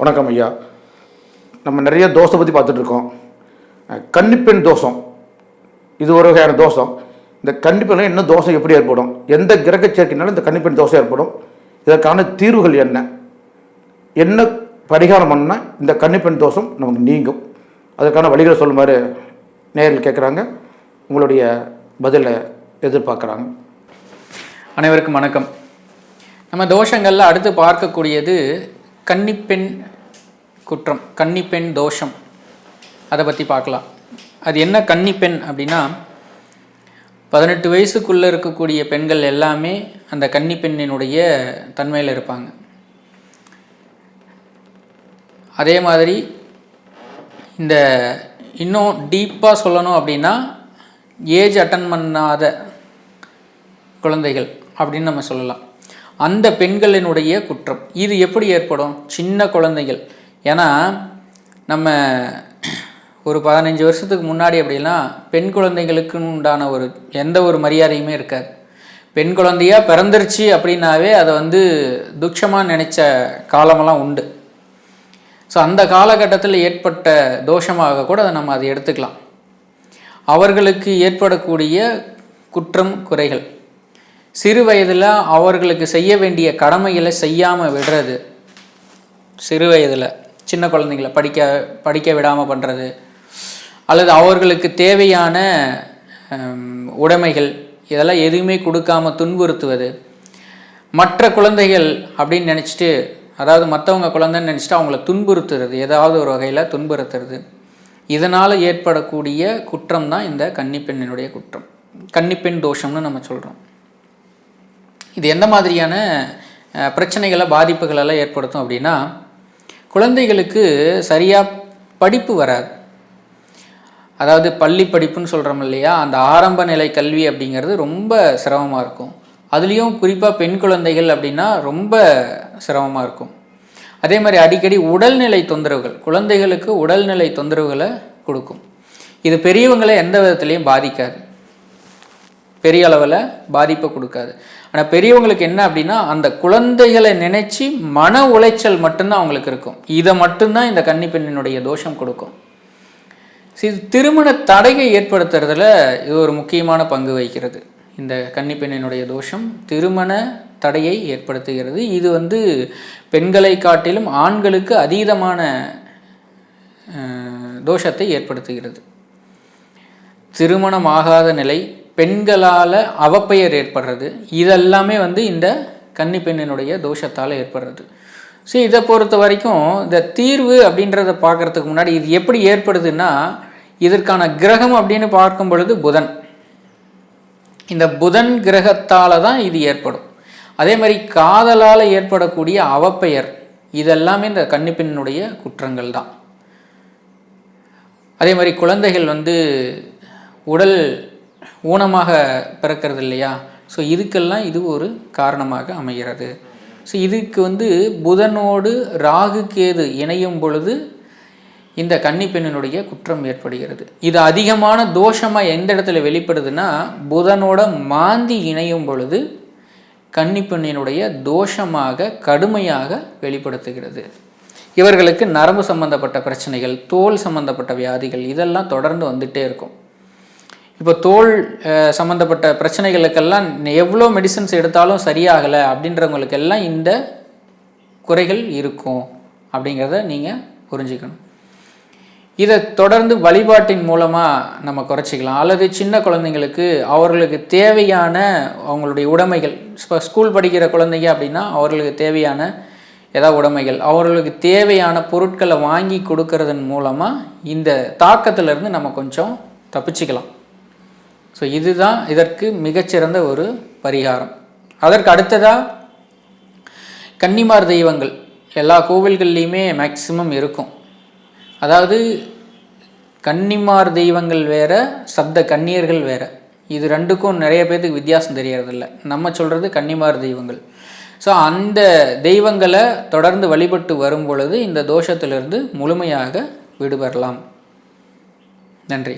வணக்கம் ஐயா. நம்ம நிறைய தோசை பற்றி பார்த்துட்ருக்கோம் கன்னிப்பெண் தோஷம் இது ஒரு வகையான தோஷம் இந்த கன்னிப்பெண் என்ன தோஷம் எப்படி ஏற்படும்? எந்த கிரக சேர்க்கைனாலும் இந்த கன்னிப்பெண் தோஷம் ஏற்படும்? இதற்கான தீர்வுகள் என்ன? என்ன பரிகாரம் பண்ணால் இந்த கன்னிப்பெண் தோஷம் நமக்கு நீங்கும்? அதற்கான வழிகளை சொல்லுமாறு நேரில் கேட்குறாங்க. உங்களுடைய பதிலை எதிர்பார்க்குறாங்க. அனைவருக்கும் வணக்கம். நம்ம தோஷங்களில் அடுத்து பார்க்கக்கூடியது கன்னிப்பெண் குற்றம் கன்னிப்பெண் தோஷம். அதை பற்றி பார்க்கலாம். அது என்ன கன்னிப்பெண் அப்படின்னா பதினெட்டு வயசுக்குள்ளே இருக்கக்கூடிய பெண்கள் எல்லாமே அந்த கன்னிப்பெண்ணினுடைய தன்மையில் இருப்பாங்க. அதே மாதிரி இந்த இன்னும் டீப்பாக சொல்லணும் அப்படின்னா ஏஜ் அட்டன் பண்ணாத குழந்தைகள் அப்படின்னு நம்ம சொல்லலாம். அந்த பெண்களினுடைய குற்றம். இது எப்படி ஏற்படும்? சின்ன குழந்தைகள். ஏன்னா நம்ம ஒரு பதினஞ்சு வருஷத்துக்கு முன்னாடி அப்படிலாம் பெண் குழந்தைகளுக்குன்னு உண்டான ஒரு எந்த ஒரு மரியாதையுமே இருக்காது. பெண் குழந்தையா பிறந்துருச்சு அப்படின்னாவே அதை வந்து துட்சமாக நினச்ச காலமெல்லாம் உண்டு. ஸோ அந்த காலகட்டத்தில் ஏற்பட்ட தோஷமாக கூட அதை நம்ம அதை எடுத்துக்கலாம். அவர்களுக்கு ஏற்படக்கூடிய குற்றம் குறைகள். சிறு வயதில் அவர்களுக்கு செய்ய வேண்டிய கடமைகளை செய்யாமல் விடுறது. சிறு வயதில் சின்ன குழந்தைங்கள படிக்க படிக்க விடாமல் பண்ணுறது அல்லது அவர்களுக்கு தேவையான உடைமைகள் இதெல்லாம் எதுவுமே கொடுக்காம துன்புறுத்துவது. மற்ற குழந்தைகள் அப்படின்னு நினச்சிட்டு அதாவது மற்றவங்க குழந்தைன்னு நினச்சிட்டு அவங்கள துன்புறுத்துறது ஏதாவது ஒரு வகையில் துன்புறுத்துறது. இதனால் ஏற்படக்கூடிய குற்றம் தான் இந்த கன்னிப்பெண்ணினுடைய குற்றம். கன்னிப்பெண் தோஷம்னு நம்ம சொல்கிறோம் இது எந்த மாதிரியான பிரச்சனைகளை பாதிப்புகளெல்லாம் ஏற்படுத்தும் அப்படின்னா குழந்தைகளுக்கு சரியாக படிப்பு வராது. அதாவது பள்ளி படிப்புன்னு சொல்கிறோம் இல்லையா அந்த ஆரம்ப நிலை கல்வி அப்படிங்கிறது ரொம்ப சிரமமாக இருக்கும். அதுலேயும் குறிப்பாக பெண் குழந்தைகள் அப்படின்னா ரொம்ப சிரமமாக இருக்கும். அதே மாதிரி அடிக்கடி உடல்நிலை தொந்தரவுகள் குழந்தைகளுக்கு உடல்நிலை தொந்தரவுகளை கொடுக்கும். இது பெரியவங்களை எந்த விதத்துலேயும் பாதிக்காது. பெரிய அளவில் பாதிப்பை கொடுக்காது. ஆனால் பெரியவங்களுக்கு என்ன அப்படின்னா அந்த குழந்தைகளை நினைச்சு மன உளைச்சல் மட்டும்தான் அவங்களுக்கு இருக்கும். இதை மட்டும்தான் இந்த கன்னிப்பெண்ணினுடைய தோஷம் கொடுக்கும். இது திருமண தடையை ஏற்படுத்துறதுல இது ஒரு முக்கியமான பங்கு வகிக்கிறது. இந்த கன்னிப்பெண்ணினுடைய தோஷம் திருமண தடையை ஏற்படுத்துகிறது. இது வந்து பெண்களை காட்டிலும் ஆண்களுக்கு அதீதமான தோஷத்தை ஏற்படுத்துகிறது. திருமணம் ஆகாத நிலை பெண்களால் அவப்பெயர் ஏற்படுறது. இதெல்லாமே வந்து இந்த கன்னி பெண்ணினுடைய தோஷத்தால் ஏற்படுறது. ஸோ இதை பொறுத்த வரைக்கும் இந்த தீர்வு அப்படின்றத பார்க்கறதுக்கு முன்னாடி இது எப்படி ஏற்படுதுன்னா இதற்கான கிரகம் அப்படின்னு பார்க்கும் பொழுது புதன். இந்த புதன் கிரகத்தால் தான் இது ஏற்படும். அதே மாதிரி காதலால் ஏற்படக்கூடிய அவப்பெயர் இதெல்லாமே இந்த கன்னிப்பெண்ணுடைய குற்றங்கள் தான். அதே மாதிரி குழந்தைகள் வந்து உடல் ஊனமாக பிறக்கிறது இல்லையா? ஸோ இதுக்கெல்லாம் இது ஒரு காரணமாக அமைகிறது. ஸோ இதுக்கு வந்து புதனோடு ராகு கேது இணையும் பொழுது இந்த கன்னிப்பெண்ணினுடைய குற்றம் ஏற்படுகிறது. இது அதிகமான தோஷமாக எந்த இடத்துல வெளிப்படுதுன்னா புதனோட மாந்தி இணையும் பொழுது கன்னிப்பெண்ணினுடைய தோஷமாக கடுமையாக வெளிப்படுத்துகிறது. இவர்களுக்கு நரம்பு சம்பந்தப்பட்ட பிரச்சனைகள் தோல் சம்பந்தப்பட்ட வியாதிகள் இதெல்லாம் தொடர்ந்து வந்துட்டே இருக்கும். இப்போ தோல் சம்மந்தப்பட்ட பிரச்சனைகளுக்கெல்லாம் எவ்வளோ மெடிசன்ஸ் எடுத்தாலும் சரியாகலை அப்படின்றவங்களுக்கெல்லாம் இந்த குறைகள் இருக்கும் அப்படிங்கிறத நீங்கள் புரிஞ்சுக்கணும். இதை தொடர்ந்து வழிபாட்டின் மூலமாக நம்ம குறைச்சிக்கலாம். அல்லது சின்ன குழந்தைங்களுக்கு அவர்களுக்கு தேவையான அவங்களுடைய உடைமைகள் இப்போ ஸ்கூல் படிக்கிற குழந்தைங்க அப்படின்னா அவர்களுக்கு தேவையான ஏதாவது உடைமைகள் அவர்களுக்கு தேவையான பொருட்களை வாங்கி கொடுக்கறதன் மூலமாக இந்த தாக்கத்திலிருந்து நம்ம கொஞ்சம் தப்பிச்சுக்கலாம். ஸோ இதுதான் இதற்கு மிகச்சிறந்த ஒரு பரிகாரம். அதற்கு அடுத்ததாக கன்னிமார் தெய்வங்கள். எல்லா கோவில்கள்லேயுமே மேக்சிமம் இருக்கும். அதாவது கன்னிமார் தெய்வங்கள் வேறு சப்த கன்னியர்கள் வேறு. இது ரெண்டுக்கும் நிறைய பேர்த்துக்கு வித்தியாசம் தெரியறதில்ல. நம்ம சொல்கிறது கன்னிமார் தெய்வங்கள். ஸோ அந்த தெய்வங்களை தொடர்ந்து வழிபட்டு வரும் பொழுது இந்த தோஷத்திலிருந்து முழுமையாக விடுபெறலாம் நன்றி.